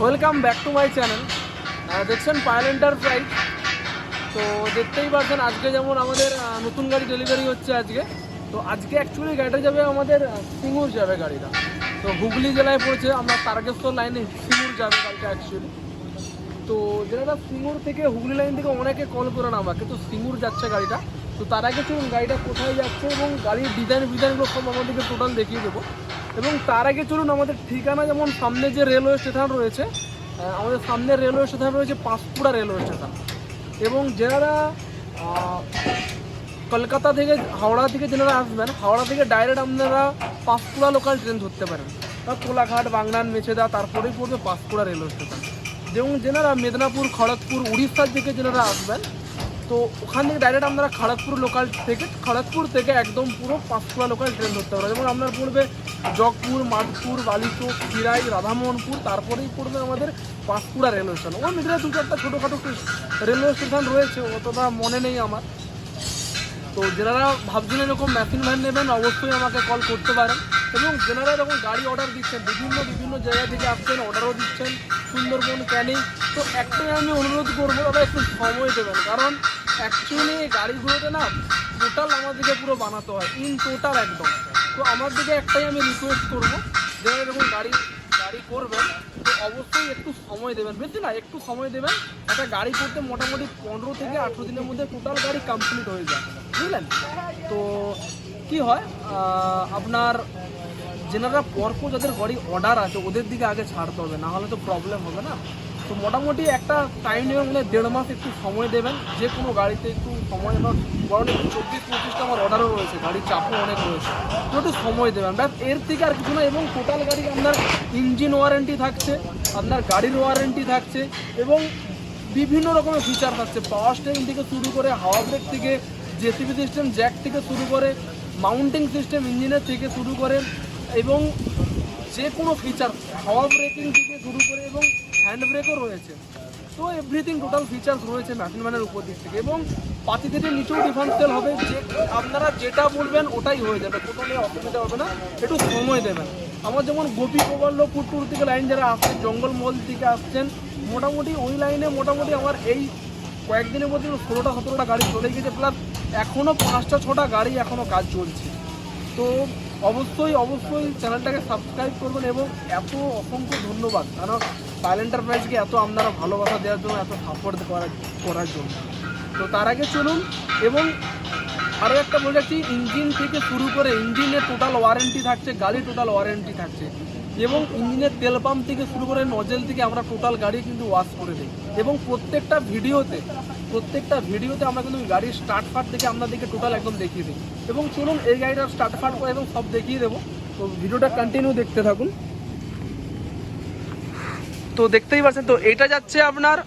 Welcome back to my channel দেখছেন Payel enterprise তো দেখতেই পাচ্ছেন, আজকে যেমন আমাদের নতুন গাড়ি ডেলিভারি হচ্ছে আজকে। তো আজকে অ্যাকচুয়ালি গাড়িটা যাবে আমাদের সিঙ্গুর যাবে গাড়িটা। তো হুগলি জেলায় পড়েছে, আমরা তারকেশ্বর লাইনে সিঙ্গুর যাবে গাড়িটা অ্যাকচুয়ালি তো যেটা সিঙ্গুর থেকে, হুগলি লাইন থেকে অনেকে কল করে না আমাকে, তো সিঙ্গুর যাচ্ছে গাড়িটা। তো তার আগে চলুন, গাড়িটা কোথায় যাচ্ছে এবং গাড়ির ডিজাইন ডিজাইনগুলো সব আমাদেরকে টোটাল দেখিয়ে দেবো। এবং তার আগে চলুন আমাদের ঠিকানা, যেমন সামনে যে রেলওয়ে স্টেশন রয়েছে আমাদের সামনে রেলওয়ে স্টেশন রয়েছে পাঁশকুড়া রেলওয়ে স্টেশন। এবং যারা কলকাতা থেকে হাওড়া থেকে যারা আসবেন, হাওড়া থেকে ডাইরেক্ট আপনারা পাঁশকুড়া লোকাল ট্রেন ধরতে পারেন। বা কোলাঘাট বাংলান মেছেদা, তারপরেই পড়বে পাঁশকুড়া রেলওয়ে স্টেশন। যেমন যেনারা মেদিনীপুর, খড়গপুর, উড়িষ্যার দিকে যেনারা আসবেন তো ওখান থেকে ডাইরেক্ট আপনারা খড়গপুর লোকাল থেকে, খড়গপুর থেকে একদম পুরো পাঁশকুড়া লোকাল ট্রেন ধরতে পারবেন। যেমন আপনার পড়বে জগপুর মাধপুর বালিচক, খিরাই, রাধামোহনপুর, তারপরেই পড়বে আমাদের পাঁশকুড়া রেলওয়ে স্টেশন ওর ভিতরে দু চারটা ছোটোখাটো রেলওয়ে স্টেশন রয়েছে, অতটা মনে নেই আমার। তো যারা ভাবছেন এরকম মেশিন ভ্যান নেবেন, অবশ্যই আমাকে কল করতে পারেন। এবং যারা এরকম গাড়ি অর্ডার দিচ্ছেন, বিভিন্ন বিভিন্ন জায়গা থেকে আসছেন অর্ডারও দিচ্ছেন, সুন্দরবন, ক্যানিং। তো একটাই আমি অনুরোধ করব, দাদা, একটু সময় দেবেন। কারণ অ্যাকচুয়ালি এই গাড়িগুলোতে না টোটাল আমাদেরকে পুরো বানাতে হয় ইন টোটাল একদম। তো আমার দিকে একটাই আমি রিকোয়েস্ট করব, যারা এরকম গাড়ি গাড়ি করবেন, তো অবশ্যই একটু সময় দেবেন। বেশি না? একটু সময় দেবেন, একটা গাড়ি করতে মোটামুটি পনেরো থেকে আঠেরো দিনের মধ্যে টোটাল গাড়ি কমপ্লিট হয়ে যায়। বুঝলেন? তো কি হয় আপনার যেনারা পরপর যাদের গাড়ি অর্ডার আছে, ওদের দিকে আগে ছাড়তে হবে, না হলে তো প্রবলেম হবে না। তো মোটামুটি একটা টাইম নেবেন মানে দেড় মাস একটু সময় দেবেন, যে কোনো গাড়িতে একটু সময় না বরং চব্বিশ পঁচিশটা আমার অর্ডারও রয়েছে, গাড়ির চাপও অনেক রয়েছে। তো একটু সময় দেবেন। ব্যাস, এর থেকে আর কিছু না, এবং টোটাল গাড়ি আপনার ইঞ্জিন ওয়ারেন্টি থাকছে, আপনার গাড়ির ওয়ারেন্টি থাকছে, এবং বিভিন্ন রকমের ফিচার থাকছে। পাওয়ার স্টেরিং থেকে শুরু করে হাওয়া ব্রেক থেকে জেসিবি সিস্টেম জ্যাক থেকে শুরু করে মাউন্টিং সিস্টেম ইঞ্জিনের থেকে শুরু করে এবং যে কোনো ফিচার হাওয়া ব্রেকিং থেকে শুরু করে এবং হ্যান্ড ব্রেকও রয়েছে। তো এভরিথিং টোটাল ফিচার্স রয়েছে মেশিন ম্যানের উপর দিক থেকে এবং পাতি থেকে নিচেও ডিফারেন্সিয়াল হবে। যে আপনারা যেটা বলবেন ওটাই হয়ে যাবে। কোথাও নিয়ে অসুবিধা হবে না, একটু সময় দেবেন। আমার যেমন গোপী গোপাল্লপুর টুর থেকে লাইন যারা আসছেন জঙ্গলমহল থেকে আসছেন, মোটামুটি ওই লাইনে মোটামুটি আমার এই কয়েকদিনের মধ্যে ষোলোটা, সতেরোটা গাড়ি চলে গেছে। প্লাস এখনও পাঁচটা, ছটা গাড়ি এখনও কাজ চলছে। তো অবশ্যই অবশ্যই চ্যানেলটাকে সাবস্ক্রাইব করবেন এবং এত অসংখ্য ধন্যবাদ। কারণ পাইল এন্টারপ্রাইজকে এত আপনারা ভালোবাসা দেওয়ার জন্য, এত সাপোর্ট করার করার জন্য। তো তার আগে চলুন, এবং আরও একটা বলে রাখছি ইঞ্জিন থেকে শুরু করে ইঞ্জিনের টোটাল ওয়ারেন্টি থাকছে গাড়ি টোটাল ওয়ারেন্টি থাকছে। এবং ইঞ্জিনের তেল পাম্প থেকে শুরু করে নজেল থেকে আমরা টোটাল গাড়ি কিন্তু ওয়াশ করে দিই। এবং প্রত্যেকটা ভিডিওতে প্রত্যেকটা ভিডিওতে আমরা কিন্তু গাড়ির স্টার্ট ফার্ট থেকে আপনাদেরকে টোটাল একদম দেখিয়ে দিই। এবং চলুন এই গাড়িটার স্টার্ট ফার্ট করে এবং সব দেখিয়ে দেবো। তো ভিডিওটা কন্টিনিউ দেখতে থাকুন। তো দেখতেই পাচ্ছেন, তো এটা যাচ্ছে আপনার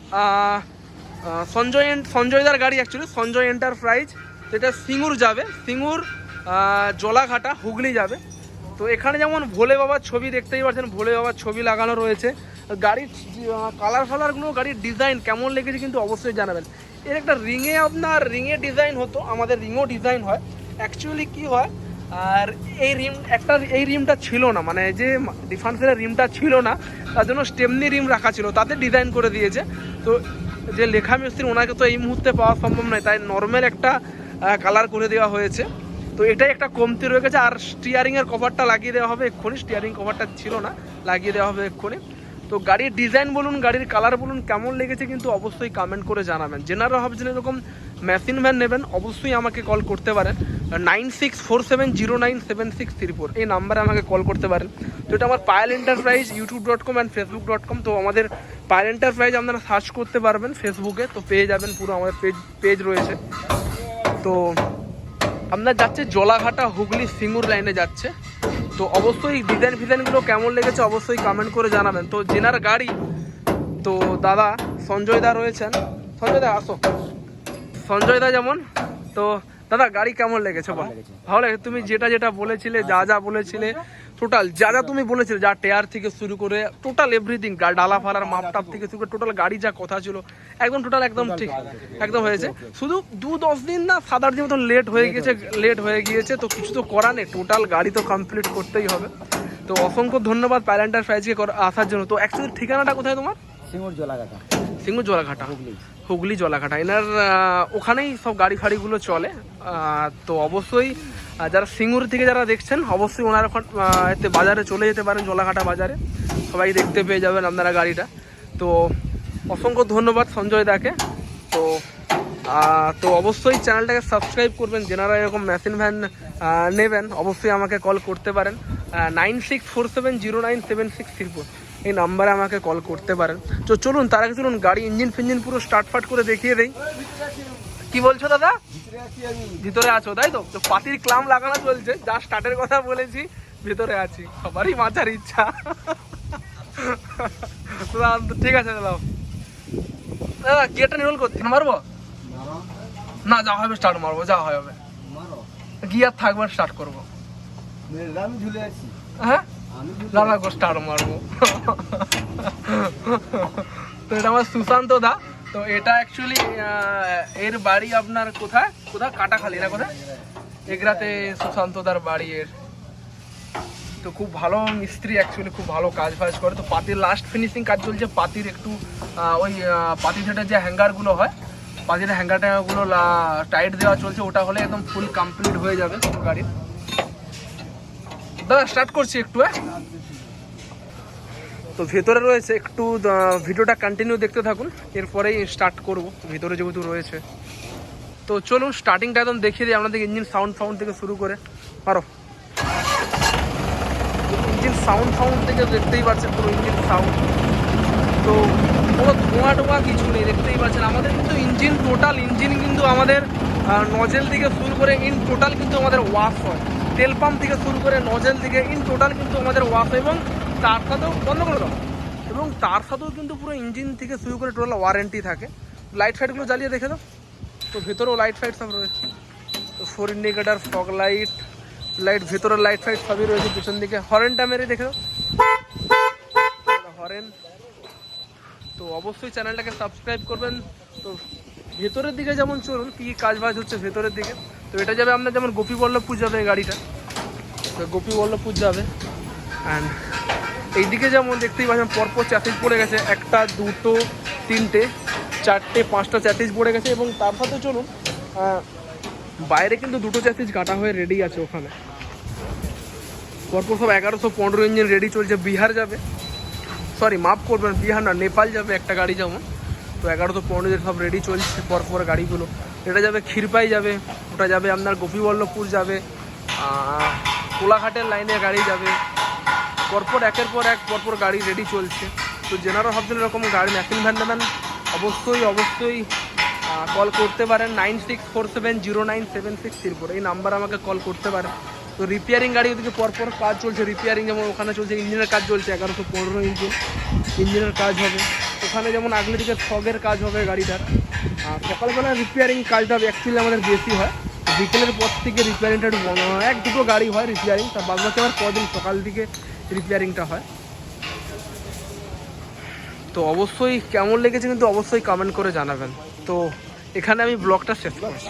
সঞ্জয় সঞ্জয়দার গাড়ি অ্যাকচুয়ালি সঞ্জয় এন্টারপ্রাইজ যেটা সিঙ্গুর যাবে, সিঙ্গুর জলাঘাটা, হুগলি যাবে। তো এখানে যেমন ভোলে বাবার ছবি দেখতেই পাচ্ছেন, ভোলে বাবার ছবি লাগানো রয়েছে। গাড়ির কালার ফালারগুলো গাড়ির ডিজাইন কেমন লেগেছে কিন্তু অবশ্যই জানাবেন। এর একটা রিংয়ে আপনার রিংয়ে ডিজাইন হতো, আমাদের রিংও ডিজাইন হয়। অ্যাকচুয়ালি কি হয়, আর এই রিম, একটা, এই রিমটা ছিল না মানে যে ডিফান্সের রিমটা ছিল না, তার জন্য স্টেমনি রিম রাখা ছিল, তাতে ডিজাইন করে দিয়েছে। তো যে লেখা মিস্ত্রি, ওনাকে তো এই মুহূর্তে পাওয়া সম্ভব নয়, তাই নর্মাল একটা কালার করে দেওয়া হয়েছে। তো এটাই একটা কমতি রয়ে গেছে, আর স্টিয়ারিংয়ের কভারটা লাগিয়ে দেওয়া হবে এক্ষুনি স্টিয়ারিং কভারটা ছিল না, লাগিয়ে দেওয়া হবে এক্ষুনি। তো গাড়ির ডিজাইন বলুন, গাড়ির কালার বলুন, কেমন লেগেছে কিন্তু অবশ্যই কমেন্ট করে জানাবেন। যেনারা ভাবছেন এরকম মেশিন ভ্যান নেবেন, অবশ্যই আমাকে কল করতে পারেন। Nine six four seven zero nine seven six three four এই নাম্বারে আমাকে কল করতে পারেন। তো এটা আমার Payel enterprise YouTube dot com and Facebook dot com তো আমাদের পায়েল এন্টারপ্রাইজ আপনারা সার্চ করতে পারবেন ফেসবুকে তো পেয়ে যাবেন পুরো আমাদের পেজ পেজ রয়েছে। তো আপনার যাচ্ছে জলাঘাটা হুগলি সিঙ্গুর লাইনে যাচ্ছে। তো অবশ্যই ডিজাইন ফিজাইনগুলো কেমন লেগেছে অবশ্যই কমেন্ট করে জানাবেন। তো জেনার গাড়ি তো দাদা সঞ্জয় দা রয়েছেন। সঞ্জয় দা আসো। সঞ্জয় দা যেমন তো দাদা গাড়ি কেমন লেগেছে বল? ভালো লেগেছে। তুমি যেটা যেটা বলেছিলে যা যা বলেছিলে টোটাল যা যা তুমি বলেছিলে যা টেয়ার থেকে শুরু করে টোটাল এভরিথিং ডালা ফালার মাপটাপ থেকে শুরু করে টোটাল গাড়ি যা কথা ছিল একদম টোটাল একদম ঠিক একদম হয়েছে শুধু দু দশ দিন না সাত আট দিন মতন লেট হয়ে গেছে লেট হয়ে গিয়েছে তো কিছু তো করা নেই টোটাল গাড়ি তো কমপ্লিট করতেই হবে। তো অসংখ্য ধন্যবাদ প্যালেন্টার ফ্রাইজকে আসার জন্য। তো অ্যাকচুয়ালি ঠিকানাটা কোথায় তোমার? সিঙ্গুর জলাঘাটা। সিঙ্গু জলাঘাটা। হুগলি। হুগলি জলাঘাটা। এনার ওখানেই সব গাড়ি ফাড়িগুলো চলে। তো অবশ্যই যারা সিঙ্গুর থেকে যারা দেখছেন, অবশ্যই ওনার এতে বাজারে চলে যেতে পারেন, জলাঘাটা বাজারে। সবাই দেখতে পেয়ে যাবেন আপনারা গাড়িটা। তো অসংখ্য ধন্যবাদ সঞ্জয় দাকে। তো তো অবশ্যই চ্যানেলটাকে সাবস্ক্রাইব করবেন। যেনারা এরকম মেশিন ভ্যান নেবেন, অবশ্যই আমাকে কল করতে পারেন। Nine six four seven zero nine seven six three four. এই নাম্বারে আমাকে কল করতে পারেন। তো চলুন তার আগে চলুন গাড়ি ইঞ্জিন ফিঞ্জিন পুরো স্টার্ট ফাট করে দেখিয়ে দেই। কি বলছো দাদা? ভিতরে আছো তাই তো? তো পাতির ক্লাম লাগানো চলছে যা স্টার্টের কথা বলেছি ভিতরে আছি। সবারই মাথার ইচ্ছা। ঠিক আছে দাদা। দাদা গিয়ারটা নিরোল করতে মারবো? না যা হবে স্টার্ট মারবো যা হবে। গিয়ার থাকবার স্টার্ট করব। ঝুলে আছি। হ্যাঁ? গো স্টার্ট মারবো তো এটা আমার সুশান্ত দা। তো এটা অ্যাকচুয়ালি এর বাড়ি আপনার কোথায়? কোথায়? কাটাখালি, না কোথায়? এগরাতে সুশান্ত দার বাড়ি এর। তো খুব ভালো মিস্ত্রি অ্যাকচুয়ালি খুব ভালো কাজ ফাজ করে। তো পাতির লাস্ট ফিনিশিং কাজ চলছে, পাতির একটু ওই পাতি সেটের যে হ্যাঙ্গারগুলো হয়, পাতির হ্যাঙ্গার ট্যাঙ্গারগুলো টাইট দেওয়া চলছে, ওটা হলে একদম ফুল কমপ্লিট হয়ে যাবে গাড়ির। দাদা স্টার্ট করছি একটু হ্যাঁ? তো ভেতরে রয়েছে একটু ভিডিওটা কন্টিনিউ দেখতে থাকুন, এরপরেই স্টার্ট করব, ভিতরে যেহেতু রয়েছে। তো চলুন স্টার্টিংটা একদম দেখিয়ে দিই আপনাদের ইঞ্জিন সাউন্ড ফাউন্ড থেকে শুরু করে। পারো? ইঞ্জিন সাউন্ড ফাউন্ড থেকে দেখতেই পাচ্ছেন পুরো ইঞ্জিন সাউন্ড তো কোনো ধোঁয়া টোয়া কিছু নেই, দেখতেই পাচ্ছেন। আমাদের কিন্তু ইঞ্জিন টোটাল ইঞ্জিন কিন্তু আমাদের নজেল থেকে শুরু করে ইন টোটাল কিন্তু আমাদের ওয়াশ হয়। তেল পাম্প থেকে শুরু করে নজেল থেকে ইন টোটাল কিন্তু আমাদের ওয়াশ এবং তার সাথেও বন্ধ করে দাও এবং তার সাথেও কিন্তু পুরো ইঞ্জিন থেকে শুরু করে টোটাল ওয়ারেন্টি থাকে। লাইট ফাইটগুলো জ্বালিয়ে দেখে দাও। তো ভেতরেও লাইট ফাইট সব রয়েছে। তো four indicator fog light light ভেতরের লাইট ফাইট সবই রয়েছে, পিছন দিকে হরেনটা মেরে দেখে দাও। হরেন তো অবশ্যই চ্যানেলটাকে সাবস্ক্রাইব করবেন। তো ভেতরের দিকে যেমন চলুন, কী কাজ বাজ হচ্ছে ভেতরের দিকে। তো এটা যাবে আপনার যেমন গোপী বল্লভপুর যাবে গাড়িটা। তো গোপী বল্লভপুর যাবে অ্যান্ড এইদিকে যেমন দেখতেই পাচ্ছেন পরপর চ্যাসিজ পড়ে গেছে একটা দুটো তিনটে চারটে পাঁচটা চ্যাসিজ পড়ে গেছে এবং তার সাথে চলুন বাইরে কিন্তু দুটো চ্যাসিজ কাটা হয়ে রেডি আছে ওখানে। পরপর সব এগারোশো পনেরো ইঞ্জিন রেডি চলছে বিহার যাবে। সরি মাফ করবেন বিহার না নেপাল যাবে একটা গাড়ি যেমন। তো এগারোশো পনেরো সব রেডি চলছে পরপর গাড়িগুলো। এটা যাবে, ক্ষীরপাই যাবে, ওটা যাবে, আপনার গোপীবল্লভপুর যাবে কোলাঘাটের লাইনে গাড়ি যাবে। পরপর একের পর এক, পরপর গাড়ি রেডি চলছে। তো যেনারা ভাবছেন এরকম গাড়ি ম্যাকিং ভ্যান নেবেন অবশ্যই অবশ্যই কল করতে পারেন। Nine six four seven zero nine seven six four এই নাম্বার আমাকে কল করতে পারেন। তো রিপেয়ারিং গাড়ি ওদিকে পরপর কাজ চলছে রিপেয়ারিং যেমন ওখানে চলছে ইঞ্জিনের কাজ চলছে, এগারোশো পনেরো ইঞ্জিন ইঞ্জিনের কাজ হবে। ওখানে যেমন আগলে দিকে ফগের কাজ হবে গাড়িটার। সকালবেলা রিপেয়ারিং কাজটা অ্যাকচুয়ালি আমাদের বেশি হয়। বিকেলের পর থেকে রিপেয়ারিংটা একটু বন্ধ হয়। এক দুটো গাড়ি হয় রিপেয়ারিং তার বাদ বাকি আবার কদিন সকাল দিকে রিপেয়ারিংটা হয়। তো অবশ্যই কেমন লেগেছে কিন্তু অবশ্যই কমেন্ট করে জানাবেন। তো এখানে আমি ব্লগটা শেষ করছি।